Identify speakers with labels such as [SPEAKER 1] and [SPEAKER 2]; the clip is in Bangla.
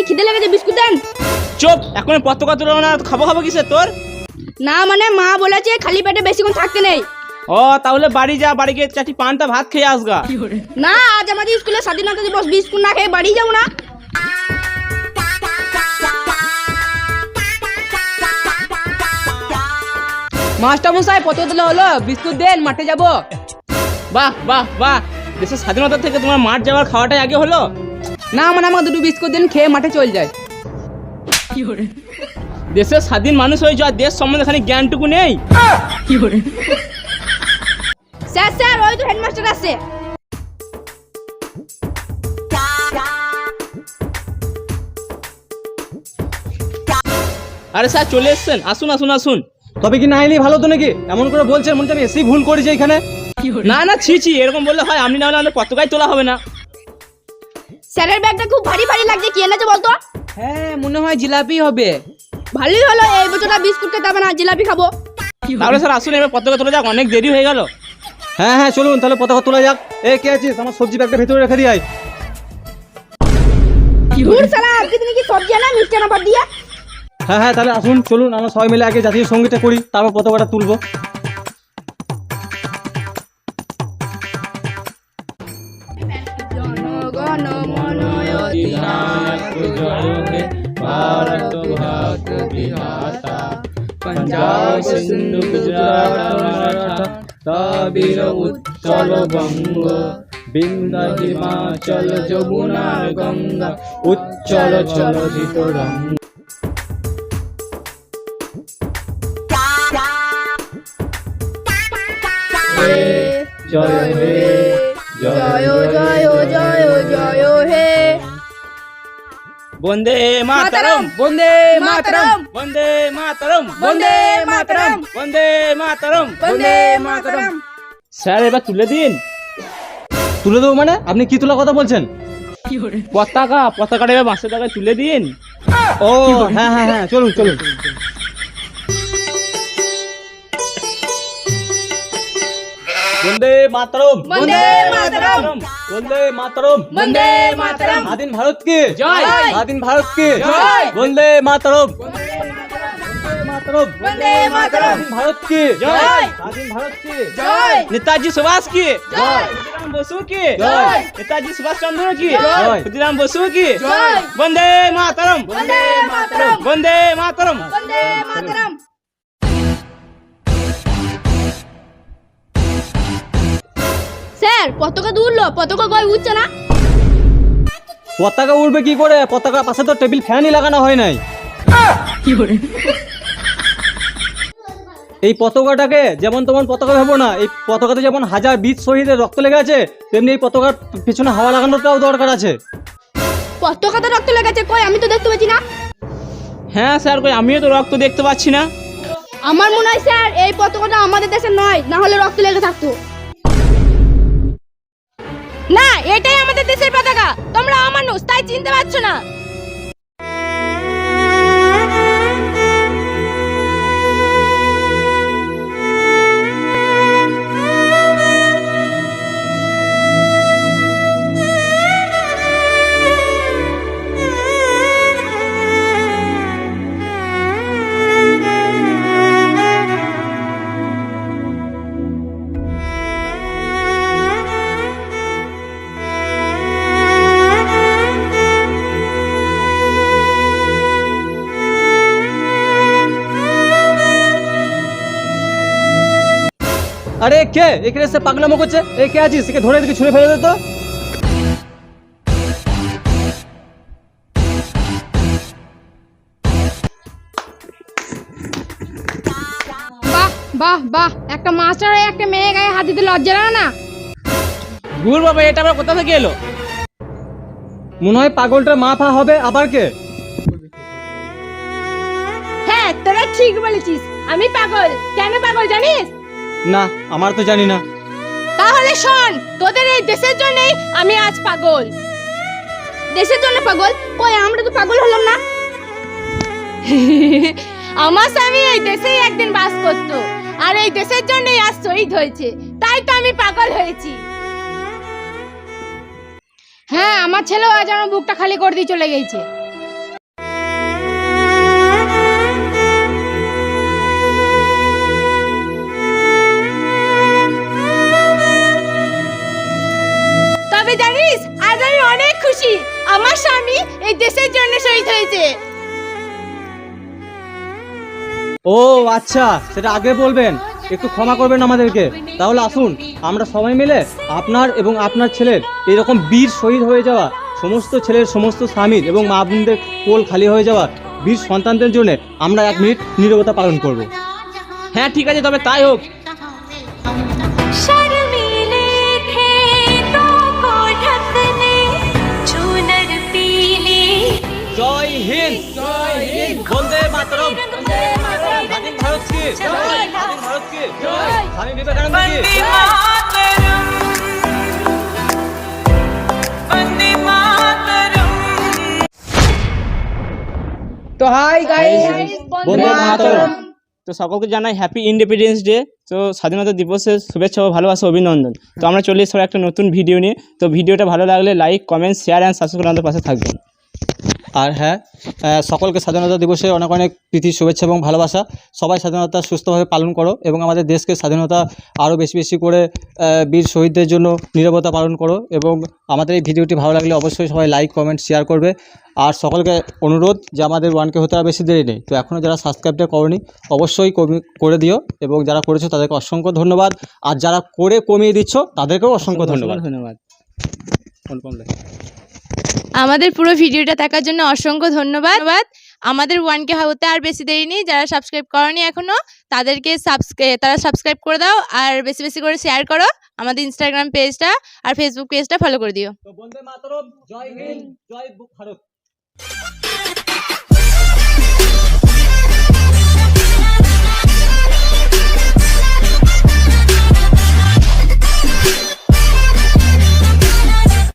[SPEAKER 1] আছি খিদে লেগেছে বিস্কুট দেন
[SPEAKER 2] চুপ এখন পতাকা তুলো না খাব খাব কিসের তোর?
[SPEAKER 1] না মানে মা বলেছে খালি পেটে বেশিক্ষণ থাকতে নেই।
[SPEAKER 2] ও তাহলে বাড়ি যা বাড়ি গিয়ে চারটি পান্তা ভাত খেয়ে আসগা।
[SPEAKER 1] না আজ আমাদের স্কুলে স্বাধীনতা দিবস বিস্কুট না খেয়ে বাড়ি যাব না।
[SPEAKER 3] মাস্টার মশাই কত তোলা হলো বিস্কুট দেন মাঠে যাব।
[SPEAKER 2] বাহ বাহ বাহ দেশের স্বাধীনতা থেকে তোমার মাঠ যাওয়ার খাওয়াটাই আগে হলো?
[SPEAKER 3] না মানে আমাকে দুটো বিস্কুট দেন খেয়ে মাঠে চল যায়।
[SPEAKER 2] দেশের স্বাধীন মানুষ হয়েছে আর দেশ সম্বন্ধে খালি জ্ঞানটুকু নেই।
[SPEAKER 1] স্যার স্যার ওই তো হেডমাস্টার আসছে
[SPEAKER 2] আরে স্যার চলে এসছেন। আসুন আসুন আসুন।
[SPEAKER 4] তবে কি না এলি ভালো তো নাকি? এমন করে বলছেন মনে হচ্ছে আমি এসেই ভুল করেছি এখানে।
[SPEAKER 2] না না ছি ছি এরকম বললে হয় আপনি না হলে আমাদের পতাকাই তোলা হবে না।
[SPEAKER 1] স্যারের ব্যাগটা খুব ভারী ভারী লাগছে কি এনেছে বলতো?
[SPEAKER 3] হ্যাঁ মনে হয় জিলাপি হবে।
[SPEAKER 1] ভালোই হলো এই বছরটা বিস্কুট খেতে হবে না জিলাপি খাব।
[SPEAKER 2] তাহলে স্যার আসুন এবার পতাকা তোলা যাক অনেক দেরি হয়ে গেল।
[SPEAKER 4] হ্যাঁ হ্যাঁ চলুন তাহলে পতাকা তোলা যাক। এ কে আছিস? আমার সবজি ব্যাগটা ভেতরে রেখে দিয়ে আয়।
[SPEAKER 1] দূর সালা আজকে তুমি কি সবজি আনা মিষ্টি আনা বাদ দিয়ে?
[SPEAKER 4] হ্যাঁ হ্যাঁ তাহলে আসুন চলুন আমরা সবাই মিলে আগে জাতীয় সঙ্গীতটা করি তারপর পতাকাটা তুলবো।
[SPEAKER 2] पंजाब सिंधु गुजरात मराठा তাবির উচ্চল বঙ্গ বিন্দা হিমাচল যমুনা গঙ্গা উচ্চল চলচিত রঙ্গ জয় হে
[SPEAKER 1] জয় জয় জয় জয়
[SPEAKER 2] বন্দে মাতরম
[SPEAKER 3] বন্দে মাতরম
[SPEAKER 2] বন্দে মাতরম
[SPEAKER 1] বন্দে মাতরম।
[SPEAKER 2] বন্দে মাতরম
[SPEAKER 1] বন্দে মাতরম।
[SPEAKER 2] স্যার এবার তুলে দিন।
[SPEAKER 4] তুলে দেবো মানে? আপনি কি তোলা কথা বলছেন?
[SPEAKER 2] পতাকা পতাকাটা এবার পাঁচশো টাকায় তুলে দিন।
[SPEAKER 4] ও হ্যাঁ হ্যাঁ হ্যাঁ চলুন চলুন। বন্দে মাতরম
[SPEAKER 1] বন্দে মাতরম
[SPEAKER 4] বন্দে মাতরম
[SPEAKER 1] বন্দে মাতরম
[SPEAKER 4] স্বাধীন ভারতকে
[SPEAKER 2] জয়।
[SPEAKER 4] স্বাধীন ভারতকে
[SPEAKER 2] জয়।
[SPEAKER 4] বন্দে মাতরম মাতরম
[SPEAKER 1] বন্দে মাতরম
[SPEAKER 4] স্বাধীন ভারতকে
[SPEAKER 2] জয়।
[SPEAKER 4] স্বাধীন ভারতকে
[SPEAKER 1] জয়
[SPEAKER 2] নেতাজি সুভাষ কি
[SPEAKER 1] জয়।
[SPEAKER 2] ক্ষুদিরাম বসু কি
[SPEAKER 4] জয়।
[SPEAKER 2] নেতাজি সুভাষ চন্দ্র কি
[SPEAKER 4] জয়।
[SPEAKER 2] ক্ষুদিরাম বসু কি
[SPEAKER 1] জয়।
[SPEAKER 2] বন্দে মাতরম
[SPEAKER 1] বন্দে মাতরম
[SPEAKER 2] বন্দে মাতরম
[SPEAKER 1] বন্দে মাতরম স্যার পতাকা দূরলো পতাকা কই উঠছে না।
[SPEAKER 4] পতাকা উড়বে কি করে? পতাকার পাশে তো টেবিল ফ্যানই লাগানো হয় নাই। এই পতাকাটাকে যেমন তেমন পতাকা ভেবো না এই পতাকাতে যেমন হাজার বীজ শহীদের রক্ত লেগে আছে তেমনি এই পতাকার পিছনে হাওয়া লাগানোটাও দরকার আছে।
[SPEAKER 1] পতাকাতে রক্ত লেগেছে কই? আমি তো দেখতে পাচ্ছি না।
[SPEAKER 2] হ্যাঁ স্যার কই আমিও তো রক্ত দেখতে পাচ্ছি না।
[SPEAKER 1] আমার মনে হয় স্যার এই পতাকাটা আমাদের দেশের নয় না হলে রক্ত লেগে থাকতো। অমানুষ তাই চিনতে পারছ না।
[SPEAKER 4] আরে কে? এখানে এসে পাগলামো করছে? এ কে আছিস? একে ধরে এদিকে ছুঁড়ে ফেলে দে তো।
[SPEAKER 5] বাহ বাহ বাহ। একটা মাস্টার হয়ে একটা মেয়ে গায়ে হাত দিতে লজ্জা লাগে না?
[SPEAKER 2] গুর বাবা এটা আবার কোথা থেকে এলো?
[SPEAKER 4] মনে হয় পাগলটার মা ফা হবে আবার কে?
[SPEAKER 1] হ্যাঁ তোরা ঠিক বলেছিস। আমি পাগল। কেন পাগল জানিস?
[SPEAKER 4] না, আমার তো জানি না।
[SPEAKER 1] তাহলে শোন, তোদের এই দেশের জন্যই আমি আজ পাগল। দেশের জন্য পাগল? কই, আমরা তো পাগল হলাম না? আমার স্বামী এই দেশেই একদিন বাস করতো, আর এই দেশের জন্যই আজ শহীদ হয়েছে। তাই তো আমি পাগল হয়েছি।
[SPEAKER 5] হ্যাঁ আমার ছেলেও আজ আমার বুকটা খালি করে দিয়ে চলে গেছে।
[SPEAKER 4] ও আচ্ছা সেটা আগে বলবেন। একটু ক্ষমা করবেন আমাদেরকে। তাহলে আসুন আমরা সবাই মিলে আপনার এবং আপনার ছেলের এরকম বীর শহীদ হয়ে যাওয়া সমস্ত ছেলের সমস্ত স্বামীর এবং মা বোনদের কোল খালি হয়ে যাওয়া বীর সন্তানদের জন্য আমরা এক মিনিট নীরবতা পালন করব।
[SPEAKER 2] হ্যাঁ ঠিক আছে তবে তাই হোক।
[SPEAKER 4] জয় হিন্দ জয় হিন্দ বন্দে মাতরম। কি ভারত কি স্বামী বিবেকানন্দ
[SPEAKER 3] তো হাই গাইস
[SPEAKER 4] বন্দে মাতরম।
[SPEAKER 2] তো সকলকে জানাই হ্যাপি ইন্ডিপেন্ডেন্স ডে তো স্বাধীনতা দিবসের শুভেচ্ছা ও ভালোবাসা অভিনন্দন। তো আমরা চলে এসেছি একটা নতুন ভিডিও নিয়ে। তো ভিডিওটা ভালো লাগলে like comment share and subscribe আমাদের পাশে থাকবেন।
[SPEAKER 4] আর হ্যাঁ সকলকে স্বাধীনতা দিবসে অনেক অনেক প্রীতি শুভেচ্ছা এবং ভালোবাসা। সবাই স্বাধীনতা সুস্থভাবে পালন করো এবং আমাদের দেশকে স্বাধীনতা আরও বেশি বেশি করে বীর শহীদদের জন্য নিরবতা পালন করো এবং আমাদের এই ভিডিওটি ভালো লাগলে অবশ্যই সবাই লাইক কমেন্ট শেয়ার করবে। আর সকলকে অনুরোধ যে আমাদের ওয়ানকে হতে আর বেশি দেরি নেই। তো এখনও যারা সাবস্ক্রাইবটা করনি অবশ্যই কমি- করে দিও এবং যারা করেছ তাদেরকে অসংখ্য ধন্যবাদ। আর যারা করে কমিয়ে দিচ্ছ তাদেরকেও অসংখ্য ধন্যবাদ।
[SPEAKER 2] ধন্যবাদ।
[SPEAKER 1] আমাদের পুরো ভিডিওটা দেখার জন্য অসংখ্য ধন্যবাদ। আমাদের ওয়ান কে হতে আর বেশি দেরি নেই। যারা সাবস্ক্রাইব করনি এখনও তাদেরকে সাবস্ক্রাইব তারা সাবস্ক্রাইব করে দাও আর বেশি বেশি করে শেয়ার করো আমাদের ইনস্টাগ্রাম পেজটা আর ফেসবুক পেজটা ফলো করে দিও।
[SPEAKER 4] জয় হিন্দ। জয় ভারত